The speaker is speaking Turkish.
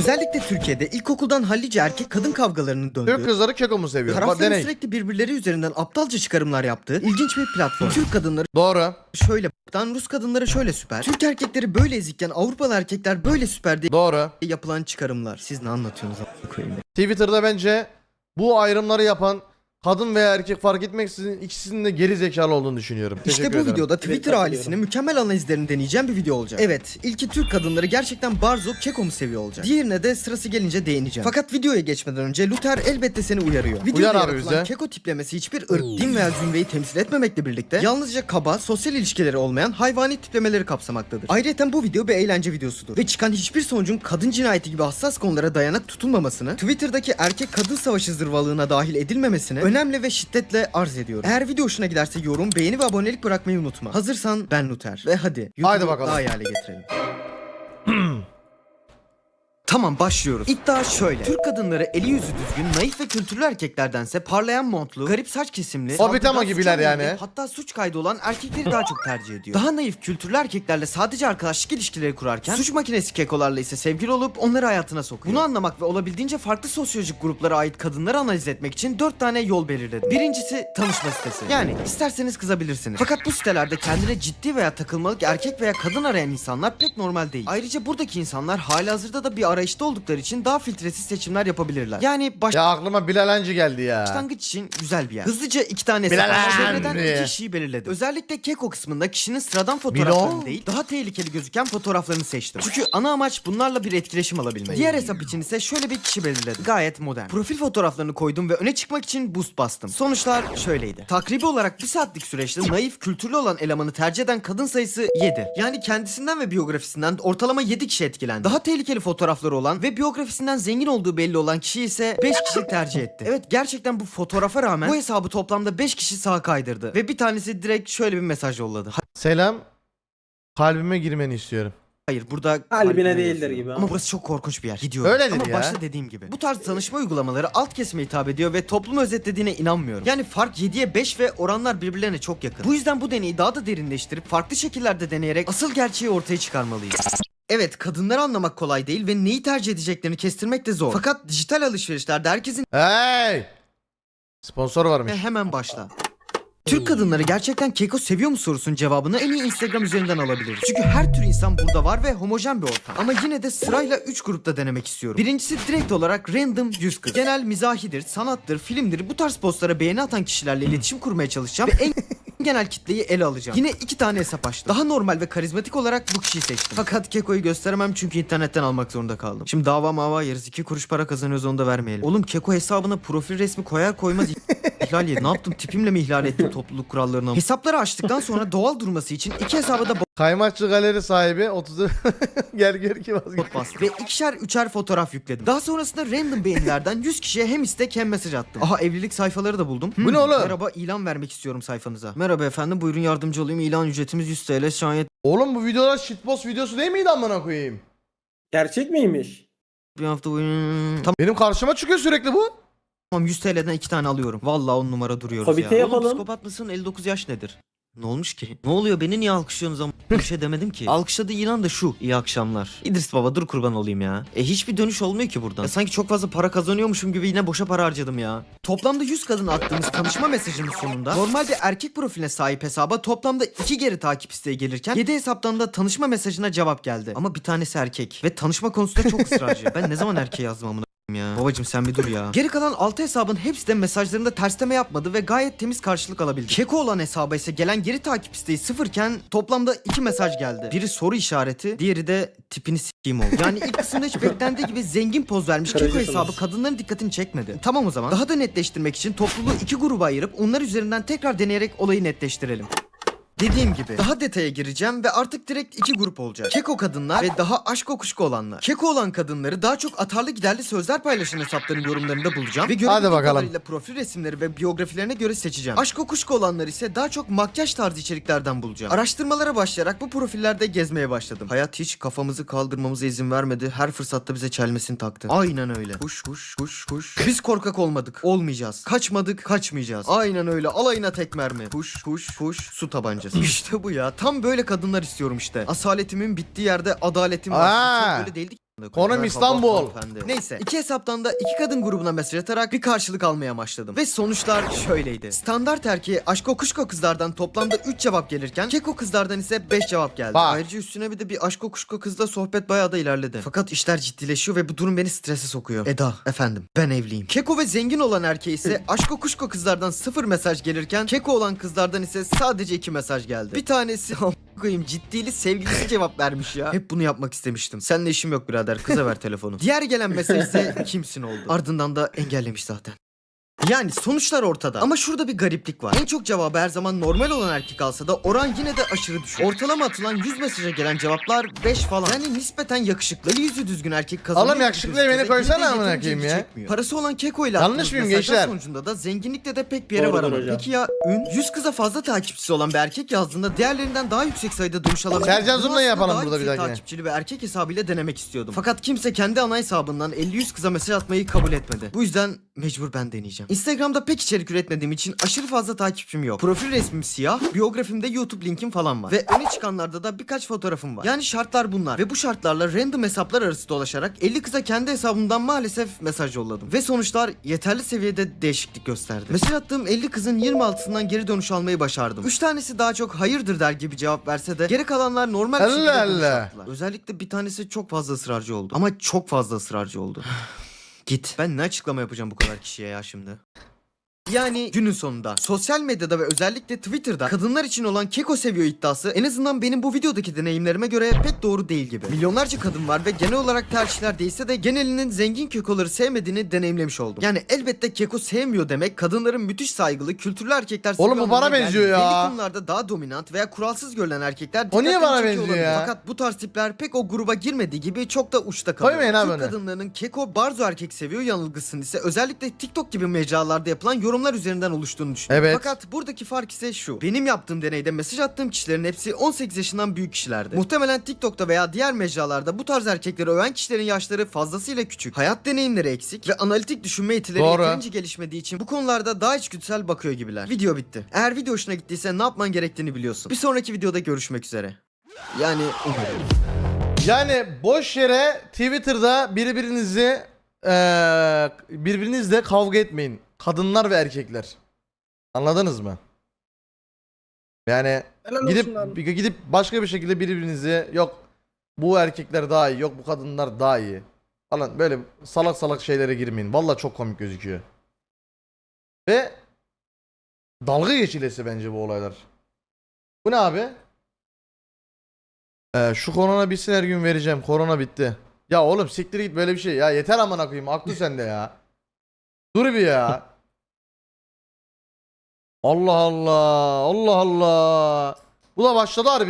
Özellikle Türkiye'de ilkokuldan hallice erkek kadın kavgalarının döndüğü, Türk kızları keko mu seviyor? Bak tarafların deney. sürekli birbirleri üzerinden aptalca çıkarımlar yaptığı ilginç bir platform. Türk kadınları Doğru. şöyle b**tan, Rus kadınları şöyle süper. Türk erkekleri böyle ezikken Avrupalı erkekler böyle süper diye Doğru. yapılan çıkarımlar. Siz ne anlatıyorsunuz a**ına koyayım ya? Twitter'da bence bu ayrımları yapan kadın veya erkek fark etmeksizin ikisinin de geri zekalı olduğunu düşünüyorum. İşte Teşekkür bu ederim. videoda Twitter ailesinin mükemmel analizlerini deneyeceğim bir video olacak. Evet, ilki Türk kadınları gerçekten Barzo Keko mu seviyor olacak. Diğerine de sırası gelince değineceğim. Fakat videoya geçmeden önce Luther elbette seni uyarıyor. Videoda Uyar abi bize. Keko tiplemesi hiçbir ırk, din veya zümreyi temsil etmemekle birlikte yalnızca kaba, sosyal ilişkileri olmayan hayvani tiplemeleri kapsamaktadır. Ayrıca bu video bir eğlence videosudur. Ve çıkan hiçbir sonucun kadın cinayeti gibi hassas konulara dayanak tutulmamasını, Twitter'daki erkek kadın savaşı zırvalığına dahil edilmemesini önemli ve şiddetle arz ediyorum. Eğer video hoşuna giderse yorum, beğeni ve abonelik bırakmayı unutma. Hazırsan ben Luther. Ve hadi YouTube'u Haydi bakalım. daha iyi hale getirelim. Tamam başlıyoruz. İddia şöyle. Türk kadınları eli yüzü düzgün, naif ve kültürlü erkeklerdense parlayan montlu, garip saç kesimli, Hobbit ama saldırgan, gibiler yani. Hatta suç kaydı olan erkekleri daha çok tercih ediyor. Daha naif kültürlü erkeklerle sadece arkadaşlık ilişkileri kurarken suç makinesi kekolarla ise sevgili olup onları hayatına sokuyor. Bunu anlamak ve olabildiğince farklı sosyolojik gruplara ait kadınları analiz etmek için dört tane yol belirledim. Birincisi tanışma sitesi. Yani isterseniz kızabilirsiniz. Fakat bu sitelerde kendine ciddi veya takılmalık erkek veya kadın arayan insanlar pek normal değil. Ayrıca buradaki insanlar halihazırda da bir arayışta oldukları için daha filtresiz seçimler yapabilirler. Yani baş Ya aklıma Bilal Hancı geldi ya. Başlangıç için güzel bir yer. Hızlıca iki tane Bilal hesap iki kişiyi belirledim. Özellikle Keko kısmında kişinin sıradan fotoğraflarını Milo. değil, daha tehlikeli gözüken fotoğraflarını seçtim. Çünkü ana amaç bunlarla bir etkileşim alabilmek. Diğer hesap için ise şöyle bir kişi belirledim. Gayet modern. Profil fotoğraflarını koydum ve öne çıkmak için boost bastım. Sonuçlar şöyleydi. Takribi olarak bir saatlik süreçte naif, kültürlü olan elemanı tercih eden kadın sayısı 7. Yani kendisinden ve biyografisinden ortalama 7 kişi etkilendi. Daha tehlikeli fotoğrafları olan ve biyografisinden zengin olduğu belli olan kişi ise 5 kişi tercih etti. Evet gerçekten bu fotoğrafa rağmen bu hesabı toplamda 5 kişi sağa kaydırdı. Ve bir tanesi direkt şöyle bir mesaj yolladı. Selam. Kalbime girmeni istiyorum. Hayır burada Kalbine değildir gibi. Ama burası çok korkunç bir yer. Gidiyorum. Öyledir Ama ya. başta dediğim gibi. Bu tarz tanışma uygulamaları alt kesime hitap ediyor ve toplumu özetlediğine inanmıyorum. Yani fark 7'ye 5 ve oranlar birbirlerine çok yakın. Bu yüzden bu deneyi daha da derinleştirip farklı şekillerde deneyerek asıl gerçeği ortaya çıkarmalıyız. Evet kadınları anlamak kolay değil ve neyi tercih edeceklerini kestirmek de zor. Fakat dijital alışverişlerde herkesin Hey! Sponsor varmış. ve hemen başla. Türk kadınları gerçekten keko seviyor mu sorusunun cevabını en iyi Instagram üzerinden alabiliriz. Çünkü her tür insan burada var ve homojen bir ortam. Ama yine de sırayla 3 grupta denemek istiyorum. Birincisi direkt olarak random 100 kız. Genel mizahidir, sanattır, filmdir bu tarz postlara beğeni atan kişilerle iletişim kurmaya çalışacağım ve en genel kitleyi ele alacağım. Yine iki tane hesap açtım. Daha normal ve karizmatik olarak bu kişiyi seçtim. Fakat Keko'yu gösteremem çünkü internetten almak zorunda kaldım. Şimdi dava mava yeriz. iki kuruş para kazanıyoruz onu da vermeyelim. Oğlum Keko hesabına profil resmi koyar koymaz ihlal yedi. Ne yaptım? Tipimle mi ihlal ettim topluluk kurallarını? Hesapları açtıktan sonra doğal durması için iki hesaba da Kaymakçı galeri sahibi 30 gel gör ki vazgeç. bot bastım. Ve ikişer üçer fotoğraf yükledim. Daha sonrasında random beğenilerden 100 kişiye hem istek hem mesaj attım. Aha evlilik sayfaları da buldum. Bu ne oğlum? Merhaba ilan vermek istiyorum sayfanıza. Merhaba efendim buyurun yardımcı olayım. İlan ücretimiz 100 TL. Şayet Oğlum bu videolar shitpost videosu değil miydi amına koyayım? Gerçek miymiş? bir hafta boyunca... Benim karşıma çıkıyor sürekli bu. Tamam 100 TL'den iki tane alıyorum. Vallahi on numara duruyoruz Hobbit'e ya. yapalım. Oğlum psikopat mısın? 59 yaş nedir? Ne olmuş ki? Ne oluyor? Beni niye alkışlıyorsunuz ama bir şey demedim ki. Alkışladığı ilan da şu. İyi akşamlar. İdris baba dur kurban olayım ya. E hiçbir dönüş olmuyor ki buradan. Ya sanki çok fazla para kazanıyormuşum gibi yine boşa para harcadım ya. Toplamda 100 kadın attığımız tanışma mesajının sonunda normalde erkek profiline sahip hesaba toplamda 2 geri takip isteği gelirken 7 hesaptan da tanışma mesajına cevap geldi. Ama bir tanesi erkek ve tanışma konusunda çok ısrarcı. ben ne zaman erkeğe yazdım amına ya. Babacım sen bir dur ya. Geri kalan 6 hesabın hepsi de mesajlarında tersleme yapmadı ve gayet temiz karşılık alabildi. Keko olan hesaba ise gelen geri takip isteği sıfırken toplamda 2 mesaj geldi. Biri soru işareti, diğeri de tipini s**eyim oldu. Yani ilk kısımda hiç beklendiği gibi zengin poz vermiş Keko hesabı kadınların dikkatini çekmedi. Tamam o zaman. Daha da netleştirmek için topluluğu iki gruba ayırıp onlar üzerinden tekrar deneyerek olayı netleştirelim. Dediğim gibi daha detaya gireceğim ve artık direkt iki grup olacak. Keko kadınlar ve daha aşk kokuşku olanlar. Keko olan kadınları daha çok atarlı giderli sözler paylaşan hesapların yorumlarında bulacağım. Ve Hadi bakalım. kadarıyla profil resimleri ve biyografilerine göre seçeceğim. Aşk kokuşku olanlar ise daha çok makyaj tarzı içeriklerden bulacağım. Araştırmalara başlayarak bu profillerde gezmeye başladım. Hayat hiç kafamızı kaldırmamıza izin vermedi. Her fırsatta bize çelmesini taktı. Aynen öyle. Kuş kuş kuş kuş. Biz korkak olmadık. Olmayacağız. Kaçmadık. Kaçmayacağız. Aynen öyle. Alayına tek mermi. Kuş kuş kuş. Su tabancası. İşte bu ya. Tam böyle kadınlar istiyorum işte. Asaletimin bittiği yerde adaletim var. Aa. Çok böyle değildi ki. Konum İstanbul. Neyse iki hesaptan da iki kadın grubuna mesaj atarak bir karşılık almaya başladım. Ve sonuçlar şöyleydi. Standart erkeğe aşko kuşko kızlardan toplamda 3 cevap gelirken keko kızlardan ise 5 cevap geldi. Bak. Ayrıca üstüne bir de bir aşko kuşko kızla sohbet bayağı da ilerledi. Fakat işler ciddileşiyor ve bu durum beni strese sokuyor. Eda efendim ben evliyim. Keko ve zengin olan erkeğe ise aşko kuşko kızlardan 0 mesaj gelirken keko olan kızlardan ise sadece 2 mesaj geldi. Bir tanesi koyayım ciddili sevgilisi cevap vermiş ya. Hep bunu yapmak istemiştim. Seninle işim yok birader kıza ver telefonu. Diğer gelen mesaj ise kimsin oldu. Ardından da engellemiş zaten. Yani sonuçlar ortada. Ama şurada bir gariplik var. En çok cevabı her zaman normal olan erkek alsa da oran yine de aşırı düşük. Ortalama atılan 100 mesaja gelen cevaplar 5 falan. Yani nispeten yakışıklı, eli yüzü düzgün erkek kazanıyor. Oğlum yakışıklıya beni koysana amına koyayım ya. Parası olan keko ile Yanlış attığınız mıyım mesajlar gençler? sonucunda da zenginlikte de pek bir yere Doğrudur varamadı. hocam. Peki ya ün? 100 kıza fazla takipçisi olan bir erkek yazdığında diğerlerinden daha yüksek sayıda dönüş alabilir. Sercan Bunu aslında yapalım daha burada bir yüksek dahakine. takipçili bir erkek hesabıyla denemek istiyordum. Fakat kimse kendi ana hesabından 50-100 kıza mesaj atmayı kabul etmedi. Bu yüzden mecbur ben deneyeceğim. Instagram'da pek içerik üretmediğim için aşırı fazla takipçim yok. Profil resmim siyah, biyografimde YouTube linkim falan var. Ve öne çıkanlarda da birkaç fotoğrafım var. Yani şartlar bunlar. Ve bu şartlarla random hesaplar arası dolaşarak 50 kıza kendi hesabımdan maalesef mesaj yolladım. Ve sonuçlar yeterli seviyede değişiklik gösterdi. Mesaj attığım 50 kızın 26'sından geri dönüş almayı başardım. 3 tanesi daha çok hayırdır der gibi cevap verse de geri kalanlar normal bir şekilde Allah. Özellikle bir tanesi çok fazla ısrarcı oldu. Ama çok fazla ısrarcı oldu. Git. Ben ne açıklama yapacağım bu kadar kişiye ya şimdi? Yani günün sonunda sosyal medyada ve özellikle Twitter'da kadınlar için olan keko seviyor iddiası en azından benim bu videodaki deneyimlerime göre pek doğru değil gibi. Milyonlarca kadın var ve genel olarak tercihler değilse de genelinin zengin kekoları sevmediğini deneyimlemiş oldum. Yani elbette keko sevmiyor demek kadınların müthiş saygılı kültürlü erkekler Oğlum bu bana benziyor ya. Belli konularda daha dominant veya kuralsız görülen erkekler O niye dikkatlerini bana çekiyor benziyor olabilir. ya? Fakat bu tarz tipler pek o gruba girmediği gibi çok da uçta kalıyor. Koymayın abi Türk onu. kadınlarının keko barzo erkek seviyor yanılgısının ise özellikle TikTok gibi mecralarda yapılan yorumlar üzerinden oluştuğunu düşünüyorum. Evet. Fakat buradaki fark ise şu. Benim yaptığım deneyde mesaj attığım kişilerin hepsi 18 yaşından büyük kişilerdi. Muhtemelen TikTok'ta veya diğer mecralarda bu tarz erkekleri öven kişilerin yaşları fazlasıyla küçük. Hayat deneyimleri eksik ve analitik düşünme yetileri Doğru. yeterince gelişmediği için bu konularda daha içgüdüsel bakıyor gibiler. Video bitti. Eğer video hoşuna gittiyse ne yapman gerektiğini biliyorsun. Bir sonraki videoda görüşmek üzere. Yani umarım. Yani boş yere Twitter'da birbirinizi eee birbirinizle kavga etmeyin. Kadınlar ve erkekler. Anladınız mı? Yani Helal gidip olsun gidip başka bir şekilde birbirinizi yok bu erkekler daha iyi yok bu kadınlar daha iyi falan böyle salak salak şeylere girmeyin. Valla çok komik gözüküyor. Ve dalga geçilesi bence bu olaylar. Bu ne abi? Ee, şu korona bitsin her gün vereceğim. Korona bitti. Ya oğlum siktir git böyle bir şey. Ya yeter amına koyayım. Aklı sende ya. Dur bir ya. Allah Allah. Allah Allah. Bu da başladı harbi.